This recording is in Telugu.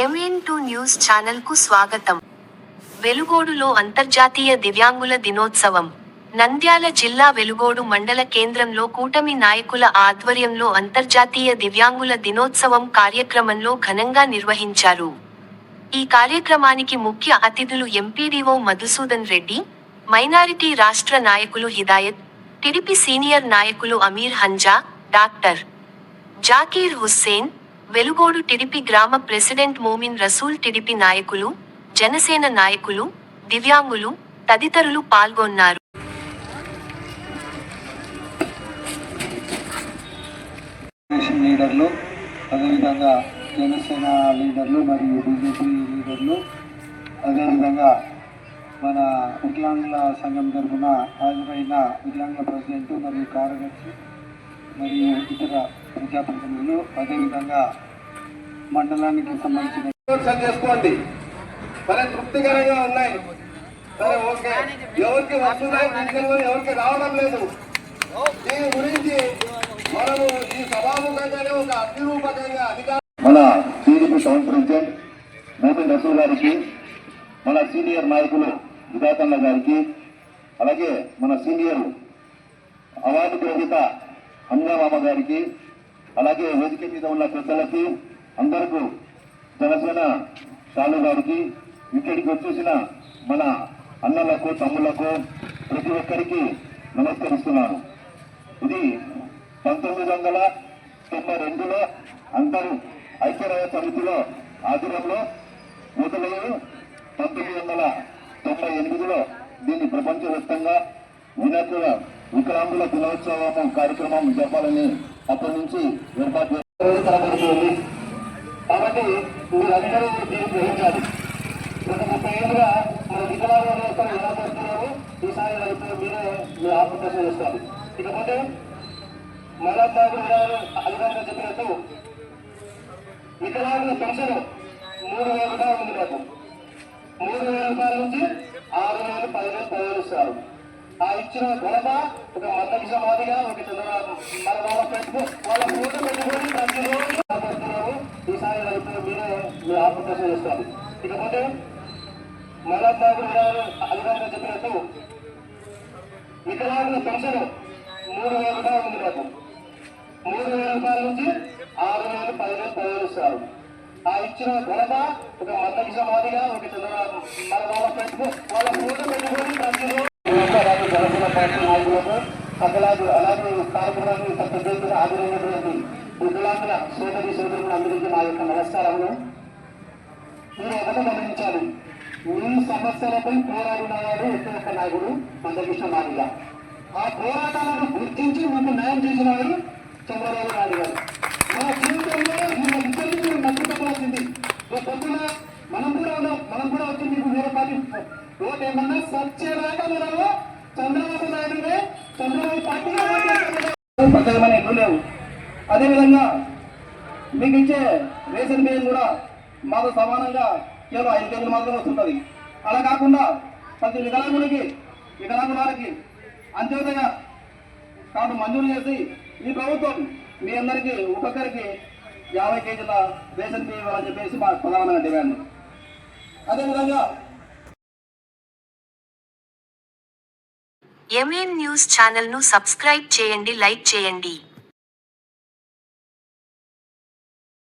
ఏమేన్ టూ న్యూస్ ఛానల్కు స్వాగతం. వెలుగోడులో అంతర్జాతీయ దివ్యాంగుల దినోత్సవం. నంద్యాల జిల్లా వెలుగోడు మండల కేంద్రంలో కూటమి నాయకుల ఆధ్వర్యంలో అంతర్జాతీయ దివ్యాంగుల దినోత్సవం కార్యక్రమంలో ఘనంగా నిర్వహించారు. ఈ కార్యక్రమానికి ముఖ్య అతిథులు ఎంపీడీఓ మధుసూదన్ రెడ్డి మైనారిటీ రాష్ట్ర నాయకులు హిదాయత్ టిడిపి సీనియర్ నాయకులు అమీర్ హంజా డాక్టర్ జాకీర్ హుస్సేన్ వెలుగోడు టిడిపి గ్రామ ప్రెసిడెంట్ మోమిన్ రసూల్ టిడిపి నాయకులు జనసేన నాయకులు దివ్యాంగులు తదితరులు పాల్గొన్నారు. లీడర్లు అదేవిధంగా జనసేన లీడర్లు మరియు బీజేపీ లీడర్లు అదేవిధంగా మన వికలాంగుల సంఘం తరఫున హాజరైన వికలాంగుల ప్రెసిడెంట్ మరియు కార్యదర్శి మరియు ఇతర ప్రజాప్రతినిధులు అదేవిధంగా మండలానికి సంబంధించిన చేసుకోండి. సరే తృప్తికరంగా ఉన్నాయి. సరే ఓకే. ఎవరికి వస్తున్నాయి ఎవరికి రావడం లేదు. దీని గురించి మనము ఈ సభాముఖంగానే ఒక అభిరూపకంగా అధికార మన TDP town president Mohan Rasool గారికి మన సీనియర్ నాయకులు విధాతన్న గారికి అలాగే మన సీనియర్ అవార్డు గ్రహీత హంగామామ గారికి అలాగే వేదిక మీద ఉన్న పెద్దలకి అందరికీ జనసేన షాలు గారికి ఇక్కడికి వచ్చేసిన మన అన్నలకు తమ్ములకు ప్రతి ఒక్కరికి నమస్కరిస్తున్నాను. ఇది పంతొమ్మిది వందల తొంభై రెండులో అందరూ ఐక్యరాజ్య సమితిలో ఆధ్వర్యంలో మొదలయ్యి పంతొమ్మిది వందల తొంభై ఎనిమిదిలో దీన్ని ప్రపంచవ్యాప్తంగా వినతుల వికలాంగుల దినోత్సవం కార్యక్రమం జరపాలని అప్పటి నుంచి ఏర్పాటు చేసి కాబట్టి మీరందరూ దీన్ని గ్రహించాలి. గత ముప్పై ఏళ్ళుగా మన వికలాంగుల వ్యవస్థను ఎలా చేస్తున్నాము ఈసారి రైతులు మీరే మీ ఆత్మప్రశ్న చేస్తారు ఇకపోతే మరొకసారి గారు అధికారులు చెప్పినట్టు వికలాంగుల పెన్షన్ మూడు వేల రూపాయలు ఉంది మాకు. మూడు వేల రూపాయల నుంచి ఆరు వేలు పదివేలు పదివేలు ఇస్తారు ఇచ్చిన ఘనత ఒక మద్దతు సమాధిగా ఒక చంద్రబాబు మన వాళ్ళ పెట్టు వాళ్ళ ఫోటో పెట్టుకొని ప్రతిరోజు ఈసారి రైతులు మీరే మీ ఆత్మహత్య చేస్తారు ఇకపోతే మరణ బాబు గారు అధికారులు చెప్పినట్టు వికలాంగుల పెన్షన్ మూడు వేల రూపాయలు ఉంది మాకు మూడు వేల రూపాయల నుంచి ఆరు వేలు పదివేలు పదివేలు ఇస్తారు ఆ ఇచ్చిన ఘనత ఒక మద్దతు సమాధిగా ఒక చంద్రబాబు మన వాళ్ళ పెట్టు వాళ్ళ ఫోటో పెట్టుకొని ప్రతిరోజు అలాగే అలాగే ఈ కార్యక్రమాన్ని పెద్ద ఎత్తున హాజరైనటువంటి వికలాంగుల సోదరి సోదరులు అందరికీ నా యొక్క నమస్కారములు. మీరు ఒకటి గమనించాలి మీ సమస్యలపై పోరాడినవాడు ఒకే నాయకుడు? మందకృష్ణ మాదిగా. ఆ పోరాటాలను గుర్తించి మీకు న్యాయం చేసిన వాడు చంద్రబాబు నాయుడు గారు. మన జీవితంలో మన ఇద్దరిని మీరు నచ్చుకోవాల్సింది పొద్దున మనం కూడా మనం కూడా వచ్చి మీకు వేరే పార్టీ ఓటేమన్నా సత్యరాగా సత్యదాకా మనము నాయుడునే లేవు. అదేవిధంగా మీకు ఇచ్చే రేషన్ బియ్యం కూడా మాతో సమానంగా కేవలం ఐదు కేజీలు మాత్రమే వస్తుంటుంది. అలా కాకుండా ప్రతి వికలాంగునికి వికలాంగులారికి అంత్యోదయ కార్డు మంజూరు చేసి ఈ ప్రభుత్వం మీ అందరికీ ఒక్కొక్కరికి యాభై కేజీల రేషన్ బియ్యం ఇవ్వాలని చెప్పేసి మా ప్రధానమైన డిమాండ్. అదేవిధంగా ఎంఎన్ న్యూస్ ఛానల్ను సబ్స్క్రైబ్ చేయండి లైక్ చేయండి.